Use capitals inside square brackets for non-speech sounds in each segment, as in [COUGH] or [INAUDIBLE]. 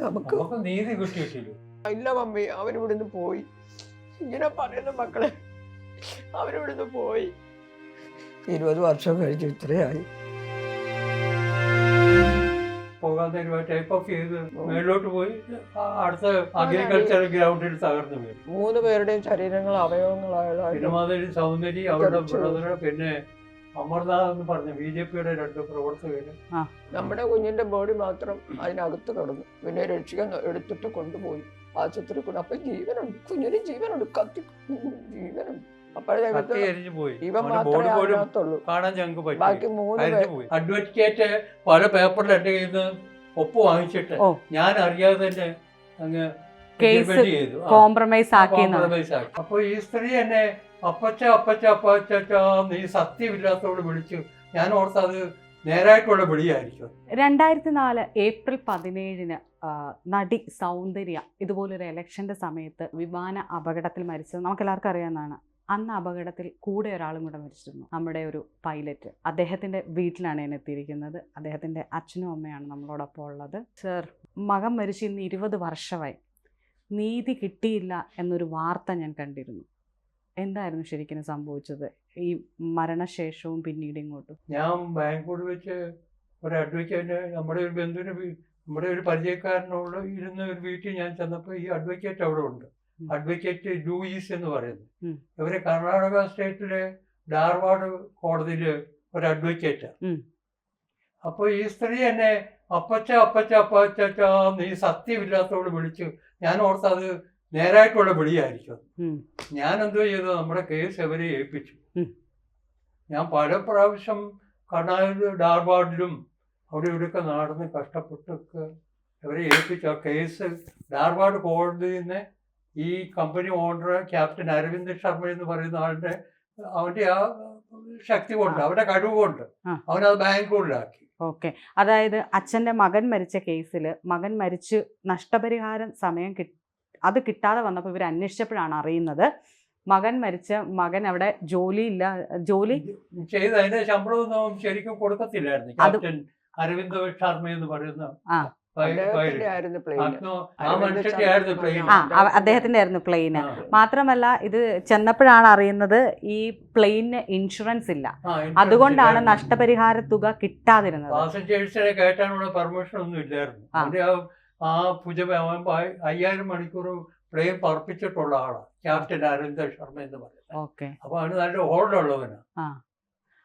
നമുക്ക് നീതി കിട്ടിയിട്ടില്ല ഇല്ല മമ്മി അവരിവിടുന്ന് പോയി. ഇങ്ങനെ പറയുന്ന മക്കളെ അവരിവിടുന്ന് പോയി. ഇരുപത് വർഷം കഴിഞ്ഞു ഇത്രയായി. ടൈപ്പ് ഓഫ് ചെയ്ത് മേളിലോട്ട് പോയി അടുത്ത അഗ്രികൾച്ചർ ഗ്രൗണ്ടിൽ തകർന്നു വീണു മൂന്ന് പേരുടെയും ശരീരങ്ങൾ അവയവങ്ങളായ സൗന്ദര്യ അവരുടെ. ബ്രദറ് പിന്നെ അമർനാഥ് എന്ന് പറഞ്ഞ ബി ജെ പിയുടെ രണ്ട് പ്രവർത്തകര് നമ്മുടെ കുഞ്ഞിന്റെ ബോഡി മാത്രം അതിനകത്ത് കിടന്നു. പിന്നെ രക്ഷിക്കാൻ എടുത്തിട്ട് കൊണ്ടുപോയി. ആശുപത്രി കൊണ്ട് അപ്പൊ ജീവനുണ്ട്. കുഞ്ഞിന് ജീവനുണ്ട്. കത്തി ജീവനുണ്ട്. അഡ്വക്കേറ്റ് പല പേപ്പറിൽ എന്റെ കയ്യിൽ നിന്ന് ഒപ്പ് വാങ്ങിച്ചിട്ട് ഞാൻ അറിയാതെ തന്നെ അങ്ങ്. കോംപ്രമൈസ് ആക്കി. അപ്പൊ ഈ സ്ത്രീ എന്നെ അപ്പച്ച അപ്പച്ച അപ്പച്ച നീ സത്യമില്ലാത്തോട് വിളിച്ചു. ഞാൻ ഓർത്ത് അത് നേരായിട്ടുള്ള വിളിയായിരിക്കും. രണ്ടായിരത്തി നാല് ഏപ്രിൽ പതിനേഴിന് നടി സൗന്ദര്യ ഇതുപോലൊരു ഇലക്ഷന്റെ സമയത്ത് വിമാന അപകടത്തിൽ മരിച്ചത് നമുക്ക് എല്ലാവർക്കും അറിയാവുന്നതാണ്. അന്ന് അപകടത്തിൽ കൂടെ ഒരാളും കൂടെ മരിച്ചിരുന്നു. നമ്മുടെ ഒരു പൈലറ്റ്. അദ്ദേഹത്തിന്റെ വീട്ടിലാണ് ഞാൻ എത്തിയിരിക്കുന്നത്. അദ്ദേഹത്തിന്റെ അച്ഛനും അമ്മയാണ് നമ്മളോടൊപ്പം ഉള്ളത്. സർ മകൻ മരിച്ചിരുന്ന് ഇരുപത് വർഷമായി. നീതി കിട്ടിയില്ല എന്നൊരു വാർത്ത ഞാൻ കണ്ടിരുന്നു. എന്തായിരുന്നു ശരിക്കും സംഭവിച്ചത് ഈ മരണശേഷവും പിന്നീട് ഇങ്ങോട്ടും ഞാൻ ബാംഗ്ലൂർ വെച്ച് ഒരു അഡ്വക്കേറ്റ് നമ്മുടെ ഒരു ബന്ധുവിന് നമ്മുടെ ഒരു പരിചയക്കാരനോട് ഇരുന്ന ഒരു വീട്ടിൽ ഞാൻ ചെന്നപ്പോൾ ഈ അഡ്വക്കേറ്റ് അവിടെ ഉണ്ട്. അഡ്വക്കേറ്റ് ലൂയിസ് എന്ന് പറയുന്നത്. ഇവർ കർണാടക സ്റ്റേറ്റിലെ ധാർവാഡ് കോടതിയിൽ ഒരു അഡ്വക്കേറ്റ്. അപ്പോൾ ഈ സ്ത്രീ എന്നെ അപ്പച്ച അപ്പച്ച അപ്പച്ച നീ സത്യമില്ലാത്തോട് വിളിച്ചു ഞാൻ ഓർത്ത് അത് നേരായിട്ടുള്ള വിളിയായിരിക്കും. ഞാൻ എന്തോ ചെയ്തു നമ്മുടെ കേസ് അവരെ ഏൽപ്പിച്ചു ഞാൻ പല പ്രാവശ്യം കർണാടക ഡാർബാർഡിലും അവിടെ ഇവിടെയൊക്കെ നടന്ന് കഷ്ടപ്പെട്ടൊക്കെ അവരെ ഏൽപ്പിച്ചു ആ കേസ് ഡാർബാർഡ് കോടതിയിൽ നിന്ന് ഈ company owner captain Aravind Sharma എന്ന് പറയുന്ന ആളുടെ അവന്റെ ആ ശക്തി കൊണ്ട്. അവന്റെ കഴിവ് കൊണ്ട്. അവനത് ബാംഗ്ലൂരിലാക്കി ഓക്കെ അതായത് അച്ഛന്റെ മകൻ മരിച്ച കേസിൽ മകൻ മരിച്ചു നഷ്ടപരിഹാരം സമയം കിട്ട അത് കിട്ടാതെ വന്നപ്പോൾ ഇവർ അന്വേഷിച്ചപ്പോഴാണ് അറിയുന്നത്. മകൻ മരിച്ച മകൻ അവിടെ ജോലിയില്ല ജോലി ചെയ്ത് അതിന്റെ ശമ്പളമൊന്നും ശരിക്കും കൊടുക്കത്തില്ലായിരുന്നു. ക്യാപ്റ്റൻ അരവിന്ദ് ശർമ്മ എന്ന് പറയുന്ന അദ്ദേഹത്തിന്റെ ആയിരുന്നു പ്ലെയിന് മാത്രമല്ല ഇത് ചെന്നപ്പോഴാണ് അറിയുന്നത് ഈ പ്ലെയിനിന് ഇൻഷുറൻസ് ഇല്ല. അതുകൊണ്ടാണ് നഷ്ടപരിഹാര തുക കിട്ടാതിരുന്നത്. ആ. ഭുജം അയ്യായിരം മണിക്കൂർ പ്ലെയിൻ പറപ്പിച്ചിട്ടുള്ള ആളാണ് ക്യാപ്റ്റൻ അരവിന്ദ ശർമ്മ എന്ന് പറയുന്നത്. അപ്പൊ അവന് നല്ല ഹോൾഡുള്ളവനാണ്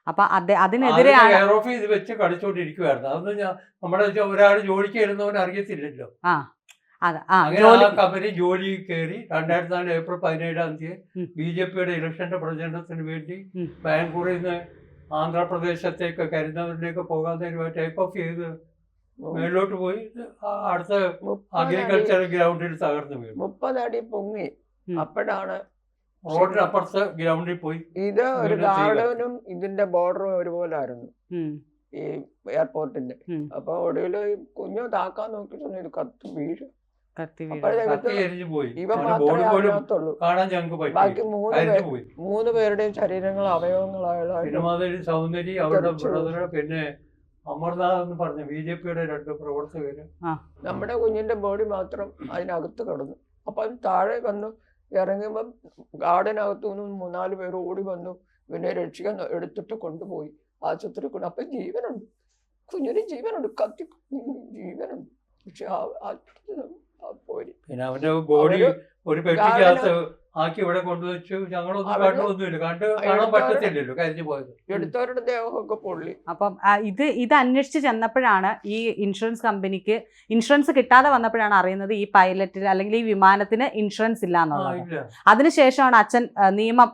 അപ്പൊ അതിനെതിരെ ഓഫ് ഇത് വെച്ച് കളിച്ചോണ്ടിരിക്കുവായിരുന്നു അതൊന്നും ഞാൻ നമ്മുടെ ഒരാൾ ജോലിക്ക് ഇരുന്നവൻ അറിയത്തില്ലല്ലോ. അങ്ങനെ ആ കമ്പനി ജോലി കയറി രണ്ടായിരത്തി നാല് ഏപ്രിൽ പതിനേഴാം തീയതി. ബി ജെ പിയുടെ ഇലക്ഷന്റെ പ്രചരണത്തിന് വേണ്ടി. ബാംഗ്ലൂരിൽ നിന്ന് ആന്ധ്രാപ്രദേശത്തേക്ക് കരുന്നവരിലേക്ക് പോകാൻ തരുവ ടൈപ്പ് ഓഫ് ചെയ്ത് മേളിലോട്ട് പോയി അടുത്ത അഗ്രികൾച്ചർ ഗ്രൗണ്ടിൽ തകർന്നു വീണു. മുപ്പതടി പൊങ്ങി. അപ്പോഴാണ് റോഡിനപ്പുറത്ത് ഗ്രൗണ്ടിൽ പോയി ഇത് ഒരു ഗാർഡനും ഇതിന്റെ ബോർഡറും ഒരുപോലെ ആയിരുന്നു ഈ എയർപോർട്ടിന്റെ. അപ്പൊ ഒടുവിൽ കുഞ്ഞു താക്കാൻ നോക്കിയിട്ടുണ്ട് ഇത് കത്ത് വീഴും. ബാക്കി മൂന്ന് പേരുടെയും ശരീരങ്ങൾ അവയവങ്ങളായ സൗന്ദര്യം അവരുടെ. പിന്നെ അമർനാഥ് എന്ന് പറഞ്ഞ ബി ജെ പിയുടെ രണ്ട് പ്രവർത്തകര് നമ്മുടെ കുഞ്ഞിന്റെ ബോഡി മാത്രം അതിനകത്ത് കിടന്നു. അപ്പൊ അത് താഴെ വന്നു. ഇറങ്ങുമ്പം ഗാർഡനകത്തു നിന്ന് മൂന്നാൽ പേര് ഓടി വന്നു. പിന്നെ രക്ഷിക്കാൻ എടുത്തിട്ട് കൊണ്ടുപോയി. ആശുപത്രി കൊണ്ട് അപ്പൊ ജീവനുണ്ട്. കുഞ്ഞിന് ജീവനുണ്ട്. കത്തി ജീവനുണ്ട്. പക്ഷെ ആ- പിന്നെ അവന്റെ ബോഡി ഒരു പെട്ടിക്കകത്ത് ആക്കി ഇവിടെ കൊണ്ടുവച്ചു. ഞങ്ങളൊന്നും കണ്ടൊന്നുമില്ല. കണ്ട് കാണാൻ എടുത്തവര് പറ്റത്തില്ലല്ലോ. കരിഞ്ഞു പോയത്. എടുത്തവരുടെ ദേഹമൊക്കെ പൊള്ളി. അപ്പം ഇത് ഇത് അന്വേഷിച്ച് ചെന്നപ്പോഴാണ് ഈ ഇൻഷുറൻസ് കമ്പനിക്ക് ഇൻഷുറൻസ് കിട്ടാതെ വന്നപ്പോഴാണ് അറിയുന്നത് ഈ പൈലറ്റിന് അല്ലെങ്കിൽ ഈ വിമാനത്തിന് ഇൻഷുറൻസ് ഇല്ല എന്നുള്ളത്. അതിനുശേഷമാണ് അച്ഛൻ നിയമം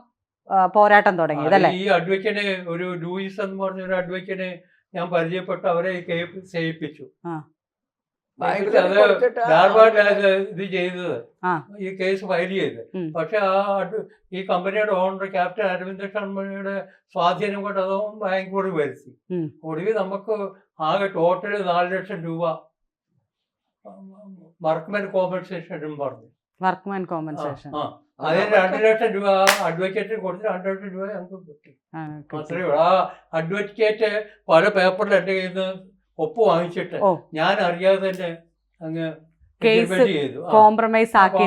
പോരാട്ടം തുടങ്ങിയത് അല്ലേ? ഈ അഡ്വക്കേറ്റ് ഒരു ലൂയിസ് എന്ന് പറഞ്ഞ ഒരു അഡ്വക്കേറ്റ് ഞാൻ പരിചയപ്പെട്ട് അവരെ ഈ ധാർവാഡിലാണ് ഇത് ചെയ്തത് ഈ കേസ് ഫയൽ ചെയ്ത്. പക്ഷെ ആ ഈ കമ്പനിയുടെ ഓണർ ക്യാപ്റ്റൻ അരവിന്ദ് ശർമ്മയുടെ സ്വാധീനം കൊണ്ട് അതും ബാങ്ക് കൂടി വരുത്തി. ഒടുവിൽ നമുക്ക് ആകെ ടോട്ടൽ നാല് ലക്ഷം രൂപ വർക്ക്മാൻ കോമ്പൻസേഷൻ പറഞ്ഞു. വർക്ക്മാൻ കോമ്പൻസേഷൻ അതിന് രണ്ട് ലക്ഷം രൂപ അഡ്വക്കേറ്റിന് കൊടുത്ത് രണ്ട് ലക്ഷം രൂപ ഞങ്ങൾക്ക് കിട്ടി. അത്രയേ ഉള്ളൂ. ആ അഡ്വക്കേറ്റ് പല പേപ്പറിൽ എന്റെ കയ്യിൽ നിന്ന് ഒപ്പ് വാങ്ങിച്ചിട്ട് ഞാൻ അറിയാതെ തന്നെ അങ്ങ് കേസ് കോംപ്രമൈസ് ആക്കി.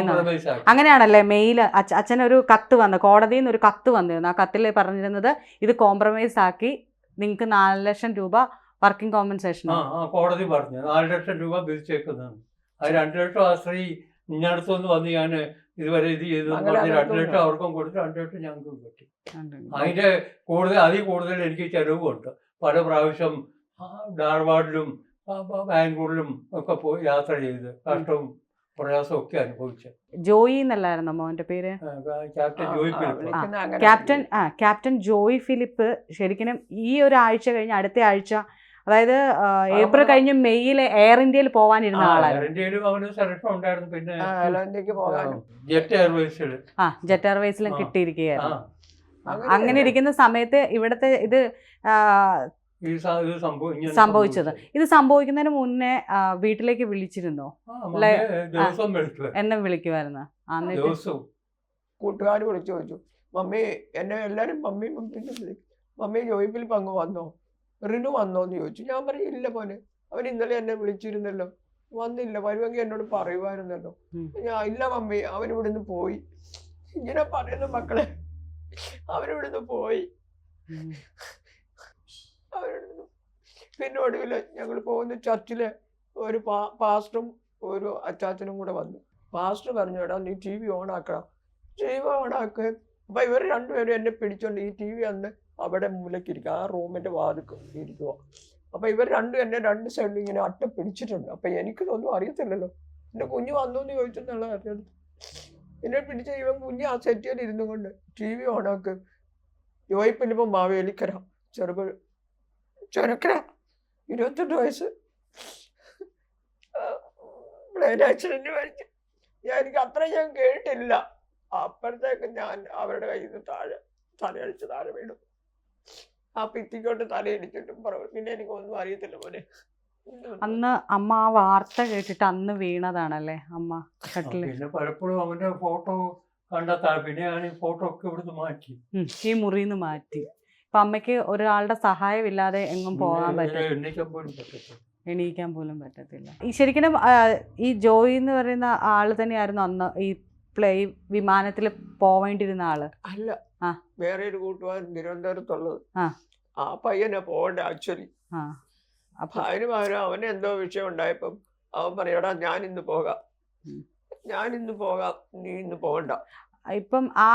അങ്ങനെയാണല്ലേ മെയിൽ അച്ഛൻ ഒരു കത്ത് വന്നു. കോടതിയിൽ നിന്ന് ഒരു കത്ത് വന്നിരുന്നു. ആ കത്തിൽ പറഞ്ഞിരുന്നത് ഇത് കോംപ്രമൈസ് ആക്കി നിങ്ങൾക്ക് നാല് ലക്ഷം രൂപ വർക്കിംഗ് കോമ്പൻസേഷൻ കോടതി പറഞ്ഞു. നാല് ലക്ഷം രൂപ പിരിച്ചേക്കുന്നതാണ് അത് രണ്ട് ലക്ഷം ആ സ്ത്രീ ഇഞ്ഞടുത്തൊന്ന് വന്ന് ഞാൻ ഇതുവരെ ഇത് ചെയ്തു പറഞ്ഞ് രണ്ട് ലക്ഷം അവർക്കും കൊടുത്തു രണ്ട് ലക്ഷം ഞങ്ങൾക്കും കിട്ടി. അതിന്റെ കൂടുതൽ അതിൽ കൂടുതൽ എനിക്ക് ചെലവുമുണ്ട് പല പ്രാവശ്യം ധാർവാഡിലും ബാംഗ്ലൂരിലും ഒക്കെ പോയി യാത്ര ചെയ്ത് കഷ്ടവും പ്രയാസവും ഒക്കെ അനുഭവിച്ചു. ജോയി എന്നല്ലായിരുന്നു മോന്റെ പേര്? ക്യാപ്റ്റൻ ജോയി ഫിലിപ്പ്. ക്യാപ്റ്റൻ ആ ക്യാപ്റ്റൻ ജോയി ഫിലിപ്പ് ശരിക്കും ഈ ഒരു ആഴ്ച കഴിഞ്ഞ് അടുത്ത ആഴ്ച അതായത് ഏപ്രിൽ കഴിഞ്ഞ് മെയ്യിൽ എയർ ഇന്ത്യയിൽ പോവാനിരുന്ന ആളായിരുന്നു. പിന്നെ ജെറ്റ് എയർവേസിൽ. ആ ജെറ്റ് എയർവേസിലും. കിട്ടിയിരിക്കുകയായിരുന്നു. അങ്ങനെ ഇരിക്കുന്ന സമയത്ത് ഇവിടുത്തെ ഇത് സംഭവിച്ചത്. ഇത് സംഭവിക്കുന്നതിന് മുന്നേ വീട്ടിലേക്ക് വിളിച്ചിരുന്നോ? എന്നെ വിളിക്കുമായിരുന്നു കൂട്ടുകാർ വിളിച്ചു ചോദിച്ചു മമ്മി എന്നെ എല്ലാരും മമ്മി മമ്മി ജോയിപ്പിൽ പങ്ക് വന്നോ? റിനു വന്നോ? എന്ന് ചോദിച്ചു. ഞാൻ പറഞ്ഞു ഇല്ല മോനെ അവൻ ഇന്നലെ എന്നെ വിളിച്ചിരുന്നല്ലോ. വന്നില്ല വരുമെങ്കിൽ എന്നോട് പറയുമായിരുന്നല്ലോ. ഞാൻ ഇല്ല മമ്മി അവൻ ഇവിടുന്ന് പോയി. ഇങ്ങനെ പറയുന്ന മക്കളെ അവരിവിടുന്ന് പോയി. ഉം. അവരിവിടുന്ന് പിന്നെ ഒടുവിൽ ഞങ്ങൾ പോകുന്ന ചർച്ചിൽ ഒരു പാ പാസ്റ്ററും ഒരു അച്ചാച്ചനും കൂടെ വന്നു. പാസ്റ്റർ പറഞ്ഞു എടാ നീ ടി വി ഓൺ ആക്കണം. ടി വി ഓൺ ആക്കുക അപ്പൊ ഇവർ രണ്ടുപേരും എന്നെ പിടിച്ചോണ്ട് ഈ ടി വി അന്ന് അവിടെ മൂലയ്ക്ക് ഇരിക്കുക ആ റൂമിന്റെ വാതിക്ക് ഇരിക്കുക അപ്പം ഇവർ രണ്ടും എന്നെ രണ്ട് സൈഡിൽ ഇങ്ങനെ അട്ട പിടിച്ചിട്ടുണ്ട്. അപ്പം എനിക്കിതൊന്നും അറിയത്തില്ലല്ലോ. എന്റെ കുഞ്ഞ് വന്നു എന്ന് ചോദിച്ചെന്നുള്ള അറിഞ്ഞത് എന്നെ പിടിച്ച ഇവൻ കുഞ്ഞ് ആ സെറ്റിയിൽ ഇരുന്നു കൊണ്ട് ടി വി ഓണാക്ക് ജോയിപ്പിലിപ്പം മാവേലിക്കര ചെറുപുഴ ചുരക്കര ഇരുപത്തെട്ട് വയസ്സ് പ്ലെയിൻ ആക്സിഡന്റ് മരിച്ചു ഞാൻ എനിക്ക് അത്ര ഞാൻ കേട്ടില്ല അപ്പോഴത്തേക്ക് ഞാൻ അവരുടെ കയ്യിൽ നിന്ന് താഴെ തലയടിച്ച് താഴെ വീണു. ആ ഭിത്തിക്കോട്ട് തലയിടിച്ചിട്ടും പറഞ്ഞു പിന്നെ എനിക്ക് ഒന്നും അറിയത്തില്ല പോലെ അന്ന് അമ്മ ആ വാർത്ത കേട്ടിട്ട് അന്ന് വീണതാണല്ലേ അമ്മ കട്ടിൽ? പിന്നെ പലപ്പോഴും അവന്റെ ഫോട്ടോ കണ്ടെത്താ പിന്നെ ഞാൻ ഈ ഫോട്ടോ ഒക്കെ ഇവിടുന്ന് മാറ്റി. ഈ മുറിന്ന് മാറ്റി. ഇപ്പൊ അമ്മയ്ക്ക് ഒരാളുടെ സഹായം ഇല്ലാതെ എങ്ങും പോകാൻ പറ്റില്ല എണീക്കാൻ പോലും പറ്റത്തില്ല. ഈ ശരിക്കും ഈ ജോയി എന്ന് പറയുന്ന ആൾ തന്നെയായിരുന്നു അന്ന് ഈ പ്ലേ വിമാനത്തിൽ പോവേണ്ടിരുന്ന ആൾ. അല്ല. ആ. വേറെ ഒരു കൂട്ടുകാരൻ തിരുവനന്തപുരത്തുള്ളത്. ആ. പയ്യനെ പോകണ്ട ആക്ച്വലി അപ്പൊ അതിന് പകരം അവന് എന്തോ വിഷയം ഉണ്ടായപ്പം അവൻ പറയടാ ഞാൻ ഇന്ന് പോകാം. ഞാൻ ഇന്ന് പോകാം നീ ഇന്ന് പോകണ്ട. ഇപ്പം ആ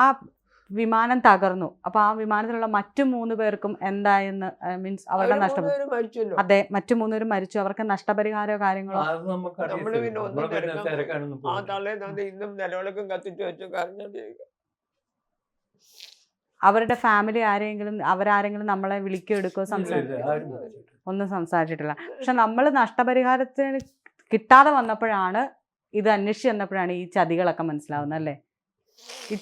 വിമാനം തകർന്നു. അപ്പൊ ആ വിമാനത്തിലുള്ള മറ്റു മൂന്ന് പേർക്കും എന്തായെന്ന് മീൻസ് അവരുടെ അവർ നഷ്ടം അതെ മറ്റു മൂന്നുപേരും മരിച്ചു. അവർക്ക് നഷ്ടപരിഹാരമോ കാര്യങ്ങളോ? അവരുടെ ഫാമിലി ആരെങ്കിലും അവരാരെങ്കിലും നമ്മളെ വിളിക്കുകയോ എടുക്കുകയോ ഇല്ല, സംസാരിക്കും? ഇല്ല, ഒന്നും സംസാരിച്ചിട്ടില്ല. പക്ഷെ നമ്മൾ നഷ്ടപരിഹാരത്തിന് കിട്ടാതെ വന്നപ്പോഴാണ് ഇത് അന്വേഷിച്ച് വന്നപ്പോഴാണ് ഈ ചതികളൊക്കെ മനസ്സിലാവുന്നത് അല്ലേ?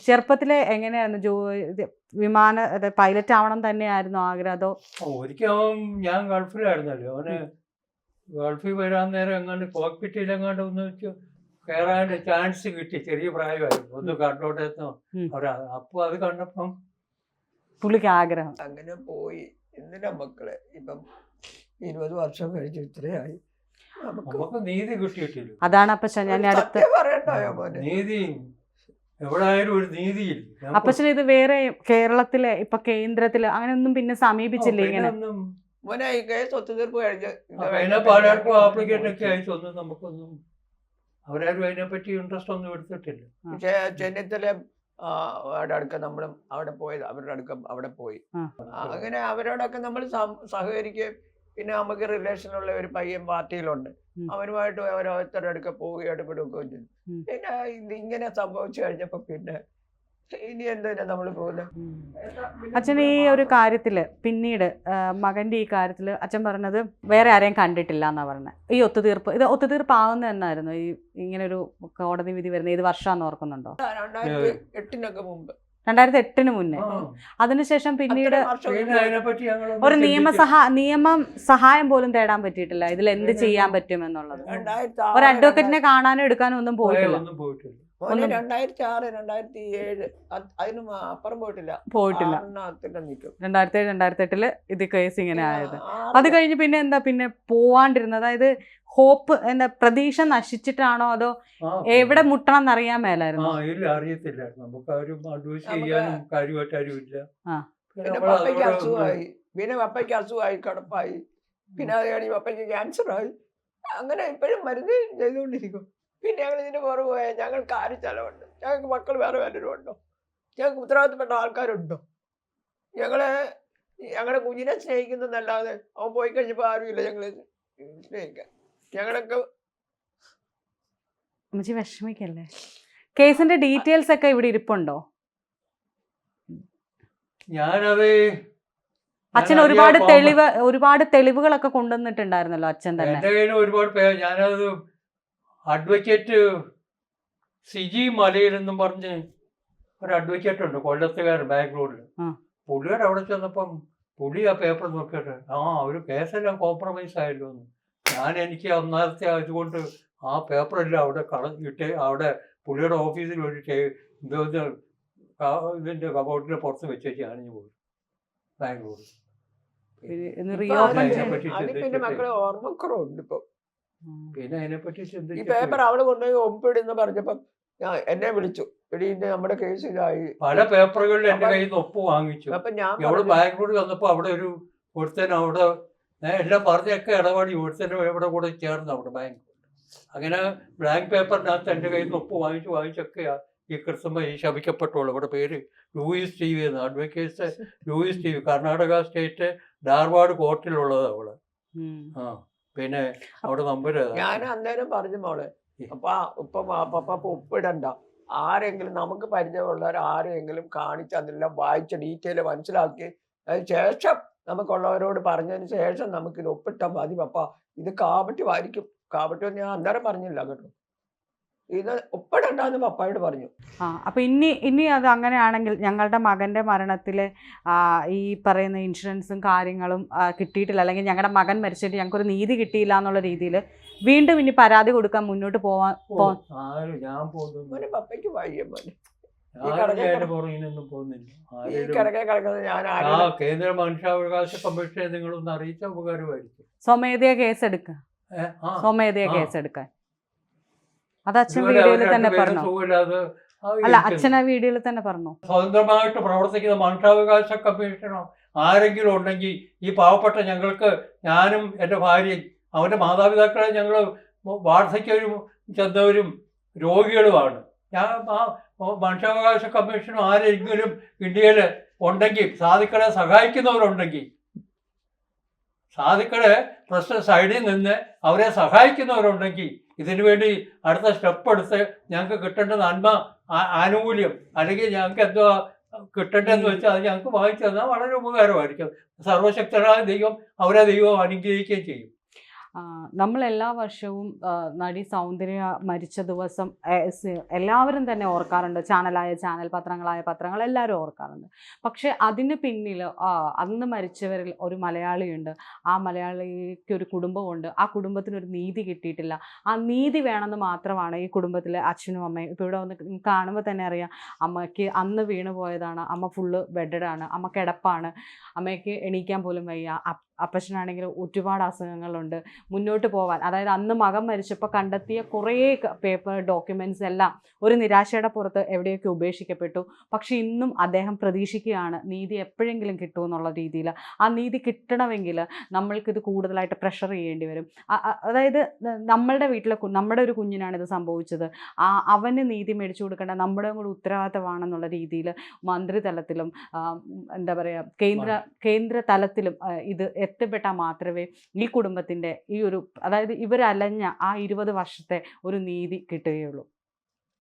ചെറുപ്പത്തിലെ എങ്ങനെയായിരുന്നു? ജോ ഇത് വിമാന പൈലറ്റ് ആവണം തന്നെയായിരുന്നു ആഗ്രഹം അതോ? ഒരിക്കലും ഞാൻ ഗൾഫിലായിരുന്നല്ലോ. അവന് ഗൾഫിൽ വരാൻ നേരം എങ്ങാണ്ട് കോക്പിറ്റിൽ എങ്ങാണ്ട് ഒന്ന് വെച്ച് കയറാൻ ചാൻസ് കിട്ടി. ചെറിയ പ്രായമായിരുന്നു. ഒന്ന് കണ്ടോട്ടെന്നോ ഉം. അവരാ അപ്പോൾ അത് കണ്ടപ്പം പുള്ളിക്ക് ആഗ്രഹം. അങ്ങനെ പോയി. എന്തിനാ മക്കളെ? ഇപ്പം ഇരുപത് വർഷം കഴിഞ്ഞ് ഇത്രയായി. നമുക്ക് നീതി കിട്ടിയിട്ടില്ല. അതാണ് അപ്പച്ച ഞാൻ അടുത്ത് പറയണ്ടായോ മോനെ? നീതി എവിടെ ഒരു നീതിയില്ല. അപ്പച്ചൻ ഇത് വേറെ കേരളത്തിലെ ഇപ്പൊ കേന്ദ്രത്തിൽ അങ്ങനെ ഒന്നും പിന്നെ സമീപിച്ചില്ലേ ഇങ്ങനെ? പലർക്കും ആപ്ലിക്കേഷൻ ഒക്കെ അയച്ചൊന്നും നമുക്കൊന്നും അവരാരും അതിനെപ്പറ്റി ഇൻട്രസ്റ്റ് ഒന്നും എടുത്തിട്ടില്ല. പക്ഷേ ചെന്നിത്തല അവിടെ അടുക്ക നമ്മളും അവിടെ പോയത്. അവരുടെ അടുക്ക അവിടെ പോയി. അങ്ങനെ അവരോടൊക്കെ നമ്മൾ സഹകരിക്കുകയും പിന്നെ നമുക്ക് റിലേഷനുള്ള ഒരു പയ്യൻ പാർട്ടിയിലുണ്ട്. അവനുമായിട്ട് ഓരോരുത്തരുടെ അടുക്ക പോവുകയും ഇടപെടുകയും ചെയ്തു. പിന്നെ ഇങ്ങനെ സംഭവിച്ചു കഴിഞ്ഞപ്പോ പിന്നെ ഇനി എന്തിനാ നമ്മൾ പോകുന്നത്. അച്ഛൻ ഈ ഒരു കാര്യത്തിൽ പിന്നീട് മകന്റെ ഈ കാര്യത്തിൽ അച്ഛൻ പറഞ്ഞത് വേറെ ആരെയും കണ്ടിട്ടില്ല എന്നാ പറഞ്ഞത് ഈ ഒത്തുതീർപ്പ് ഇത് ഒത്തുതീർപ്പ് ആവുന്ന എന്നായിരുന്നു ഈ ഇങ്ങനെ ഒരു കോടതി വിധി വരുന്ന ഏത് വർഷം ഓർക്കുന്നുണ്ടോ? രണ്ടായിരത്തി എട്ടിനൊക്കെ മുമ്പ്. രണ്ടായിരത്തി എട്ടിന് മുന്നേ. അതിനുശേഷം പിന്നീട് ഒരു നിയമസഹ നിയമം സഹായം പോലും തേടാൻ പറ്റിയിട്ടില്ല. ഇതിൽ എന്ത് ചെയ്യാൻ പറ്റും എന്നുള്ളത് ഒരു അഡ്വക്കറ്റിനെ അഡ്വക്കേറ്റിനെ കാണാനോ എടുക്കാനോ ഒന്നും പോയിട്ടില്ല. മോനെ രണ്ടായിരത്തി ആറ് രണ്ടായിരത്തി ഏഴ് അതിന് അപ്പുറം പോയിട്ടില്ല. പോയിട്ടില്ല. നിൽക്കും രണ്ടായിരത്തി ഏഴ് രണ്ടായിരത്തി എട്ടിൽ ഇത് കേസ് ഇങ്ങനെ ആയത്. അത് കഴിഞ്ഞ് പിന്നെ എന്താ പിന്നെ പോവാണ്ടിരുന്നത്. അതായത് ഹോപ്പ് എന്താ പ്രതീക്ഷ നശിച്ചിട്ടാണോ അതോ എവിടെ മുട്ടണം എന്നറിയാൻ ആ മേലായിരുന്നു ഇല്ല അറിയത്തില്ല. നമുക്ക് ആരും അഡ്വൈസ് ചെയ്യാനും കാര്യമായിട്ട്. പിന്നെ പപ്പയ്ക്ക് അസുഖമായി. പിന്നെ പപ്പയ്ക്ക് അസുഖമായി കിടപ്പായി. പിന്നെ അത് കഴിഞ്ഞ് പപ്പയ്ക്ക് ക്യാൻസർ ആയി. അങ്ങനെ ഇപ്പോഴും മരുന്ന് ചെയ്തുകൊണ്ടിരിക്കും. പിന്നെ ഞങ്ങൾ ഇതിന് പുറകെ പോയാൽ ഞങ്ങൾക്ക് ആര് ചിലവുണ്ട്. ഞങ്ങൾക്ക് മക്കൾ വേറെ വല്ലവരും ഉണ്ടോ? ഞങ്ങൾക്ക് ഉത്തരവാദിത്തപ്പെട്ട ആൾക്കാരുണ്ടോ? ഞങ്ങളെ ഞങ്ങളുടെ കുഞ്ഞിനെ സ്നേഹിക്കുന്നതല്ലാതെ അവൻ പോയി കഴിഞ്ഞപ്പോൾ ആരുമില്ല ഞങ്ങളെ സ്നേഹിക്കാൻ. ഞങ്ങളൊക്കെ അമ്മച്ചി വിഷമിക്കല്ലേ? കേസിന്റെ ഡീറ്റെയിൽസ് ഒക്കെ ഇവിടെ ഇരിപ്പുണ്ടോ? ഞാനത് അച്ഛൻ ഒരുപാട് തെളിവ് ഒരുപാട് തെളിവുകളൊക്കെ കൊണ്ടുവന്നിട്ടുണ്ടായിരുന്നല്ലോ അച്ഛൻ തന്നെ. ഒരുപാട് ഞാനത് അഡ്വക്കേറ്റ് സിജി മലയിൽ എന്നും പറഞ്ഞ് ഒരു അഡ്വക്കേറ്റ് ഉണ്ട് കൊല്ലത്തുകാരൻ ബാംഗ്ലൂരിൽ. പുള്ളിയുടെ അവിടെ ചെന്നപ്പം പുള്ളി ആ പേപ്പർ നോക്കിയിട്ട് ആ ഒരു കേസെല്ലാം കോംപ്രമൈസ് ആയല്ലോ എന്ന്. ഞാൻ എനിക്ക് അന്നേരത്തെ അതുകൊണ്ട് ആ പേപ്പറെല്ലാം അവിടെ കളഞ്ഞിട്ട് അവിടെ പുള്ളിയുടെ ഓഫീസിൽ ഒരു ഇതിന്റെ എന്തോ പുറത്ത് വെച്ച് വെച്ച് ഞാൻ പുറത്ത് വെച്ചേച്ച് ഞാനിഞ്ഞ് പോയി ബാംഗ്ലൂർ അതിനെ പറ്റി പിന്നെ. മക്കളെ ഓർമ്മക്കുറവുണ്ട് ഇപ്പൊ. പിന്നെ അതിനെപ്പറ്റി ഈ പേപ്പർ അവിടെ കൊണ്ടുപോയി ഒപ്പിടുന്ന് പറഞ്ഞപ്പം ഞാൻ എന്നെ വിളിച്ചു. എടി ഇന്ന് നമ്മുടെ കേസ് ഇതായി പല പേപ്പറുകളിൽ എന്റെ കയ്യിൽ നിന്ന് ഒപ്പ് വാങ്ങിച്ചു. അപ്പൊ ഞാൻ അവൾ ബാംഗ്ലൂരിൽ ബാംഗ്ലൂർ വന്നപ്പോ അവിടെ ഒരു ഒരുത്തൻ അവിടെ ഞാൻ എല്ലാം പറഞ്ഞൊക്കെ ഇടപാടി ഒരുത്തന്റെ ഇവിടെ കൂടെ ചേർന്ന് അവിടെ ബാങ്ക് അങ്ങനെ ബ്ലാങ്ക് പേപ്പറിനകത്ത് എന്റെ കയ്യിൽ നിന്ന് ഒപ്പ് വാങ്ങിച്ചു വാങ്ങിച്ചൊക്കെയാ ഈ ക്രിസ്തുമ ഈ ശപിക്കപ്പെട്ടുള്ളൂ ഇവിടെ പേര് ലൂയിസ് ടി വി എന്ന് advocate [LAUGHS] Louis T V Karnataka state Dharwad കോർട്ടിലുള്ളത് അവൾ. ആ. പിന്നെ അവിടെ നമ്പര് ഞാൻ അന്നേരം പറഞ്ഞു മോളെ അപ്പൊ ഇപ്പൊ പപ്പ ഒപ്പിടണ്ട ആരെങ്കിലും നമുക്ക് പരിചയമുള്ളവർ ആരെങ്കിലും കാണിച്ച് അതെല്ലാം വായിച്ച ഡീറ്റെയിൽ മനസ്സിലാക്കി അതിന് ശേഷം നമുക്കുള്ളവരോട് പറഞ്ഞതിന് ശേഷം നമുക്ക് ഇത് ഒപ്പിട്ടാൽ മതി പപ്പ. ഇത് കാപട്ടി എന്ന് ഞാൻ അന്നേരം പറഞ്ഞില്ല കേട്ടോ. ഇത് ഒപ്പിടണ്ടെന്ന് പപ്പായോട് പറഞ്ഞു. ആ അപ്പൊ ഇനി ഇനി അത് അങ്ങനെയാണെങ്കിൽ ഞങ്ങളുടെ മകന്റെ മരണത്തിൽ ഈ പറയുന്ന ഇൻഷുറൻസും കാര്യങ്ങളും കിട്ടിയിട്ടില്ല. അല്ലെങ്കിൽ ഞങ്ങളുടെ മകൻ മരിച്ചിട്ട് ഞങ്ങൾക്കൊരു നീതി കിട്ടിയില്ല എന്നുള്ള രീതിയിൽ വീണ്ടും ഇനി പരാതി കൊടുക്കാൻ മുന്നോട്ട് പോവാൻ ഞാൻ പോകുന്നു. പപ്പയ്ക്ക് വയ്യ ആരും കേന്ദ്ര മനുഷ്യാവകാശ കമ്മീഷനെ നിങ്ങളൊന്ന് അറിയിച്ച ഉപകാരമായിരിക്കും. സ്വമേധയാ കേസ് എടുക്കുക ഏ, ആ, സ്വമേധയാ ആ. അത് അച്ഛൻ വീഡിയോയിൽ തന്നെ പറഞ്ഞു? അല്ല. അച്ഛൻ ആ വീഡിയോയിൽ തന്നെ പറഞ്ഞു? സ്വതന്ത്രമായിട്ട് പ്രവർത്തിക്കുന്ന മനുഷ്യാവകാശ കമ്മീഷനോ ആരെങ്കിലും ഉണ്ടെങ്കിൽ ഈ പാവപ്പെട്ട ഞങ്ങൾക്ക് ഞാനും എന്റെ ഭാര്യയും അവന്റെ മാതാപിതാക്കളെ ഞങ്ങൾ വാർദ്ധക്യവരും ചെന്നവരും രോഗികളുമാണ്. ഞാൻ ആ മനുഷ്യാവകാശ കമ്മീഷനും ആരെങ്കിലും ഇന്ത്യയിൽ ഉണ്ടെങ്കിൽ സാധിക്കളെ സഹായിക്കുന്നവരുണ്ടെങ്കിൽ സാധിക്കളെ പ്രശ്ന സൈഡിൽ നിന്ന് അവരെ സഹായിക്കുന്നവരുണ്ടെങ്കിൽ ഇതിനു വേണ്ടി അടുത്ത സ്റ്റെപ്പ് എടുത്ത് ഞങ്ങൾക്ക് കിട്ടേണ്ട നന്മ ആനുകൂല്യം അല്ലെങ്കിൽ ഞങ്ങൾക്ക് എന്തോ കിട്ടേണ്ടതെന്ന് വെച്ചാൽ അത് ഞങ്ങൾക്ക് വാങ്ങിച്ചു തന്നാൽ വളരെ ഉപകാരമായിരിക്കും. സർവശക്തരായ ദൈവം അവരെ ദൈവം അനുഗ്രഹിക്കുകയും ചെയ്യും. നമ്മൾ എല്ലാ വർഷവും നടി സൗന്ദര്യ മരിച്ച ദിവസം എല്ലാവരും തന്നെ ഓർക്കാറുണ്ട്. ചാനലായ ചാനൽ പത്രങ്ങളായ പത്രങ്ങൾ എല്ലാവരും ഓർക്കാറുണ്ട്. പക്ഷേ അതിന് പിന്നിൽ അന്ന് മരിച്ചവരിൽ ഒരു മലയാളിയുണ്ട്. ആ മലയാളിക്ക് ഒരു കുടുംബമുണ്ട് ആ കുടുംബത്തിന് ഒരു നീതി കിട്ടിയിട്ടില്ല. ആ നീതി വേണമെന്ന് മാത്രമാണ് ഈ കുടുംബത്തിലെ അച്ഛനും അമ്മയും. ഇപ്പോൾ ഇവിടെ വന്ന് കാണുമ്പോൾ തന്നെ അറിയാം. അമ്മയ്ക്ക് അന്ന് വീണ് പോയതാണ്. അമ്മ ഫുള്ള് ബെഡഡാണ്. അമ്മ കിടപ്പാണ്. അമ്മയ്ക്ക് എണീക്കാൻ പോലും വയ്യ. അപ്പച്ചനാണെങ്കിൽ ഒരുപാട് അസുഖങ്ങളുണ്ട്. മുന്നോട്ട് പോകാൻ അതായത് അന്ന് മകം മരിച്ചപ്പോൾ കണ്ടെത്തിയ കുറേ പേപ്പർ ഡോക്യുമെന്റ്സ് എല്ലാം ഒരു നിരാശയുടെ പുറത്ത് എവിടെയൊക്കെ ഉപേക്ഷിക്കപ്പെട്ടു. പക്ഷെ ഇന്നും അദ്ദേഹം പ്രതീക്ഷിക്കുകയാണ് നീതി എപ്പോഴെങ്കിലും കിട്ടുമെന്നുള്ള രീതിയിൽ. ആ നീതി കിട്ടണമെങ്കിൽ നമ്മൾക്കിത് കൂടുതലായിട്ട് പ്രഷർ ചെയ്യേണ്ടി വരും. അതായത് നമ്മളുടെ വീട്ടിലെ നമ്മുടെ ഒരു കുഞ്ഞിനാണ് ഇത് സംഭവിച്ചത്. ആ അവന് നീതി മേടിച്ചു കൊടുക്കേണ്ട നമ്മുടെ കൂടെ ഉത്തരവാദിത്തമാണെന്നുള്ള രീതിയിൽ മന്ത്രിതലത്തിലും എന്താ പറയുക കേന്ദ്ര കേന്ദ്ര തലത്തിലും ഇത് എത്തിപ്പെട്ടാൽ മാത്രമേ ഈ കുടുംബത്തിന്റെ ഈ ഒരു അതായത് ഇവരലഞ്ഞ ആ ഇരുപത് വർഷത്തെ ഒരു നീതി കിട്ടുകയുള്ളൂ.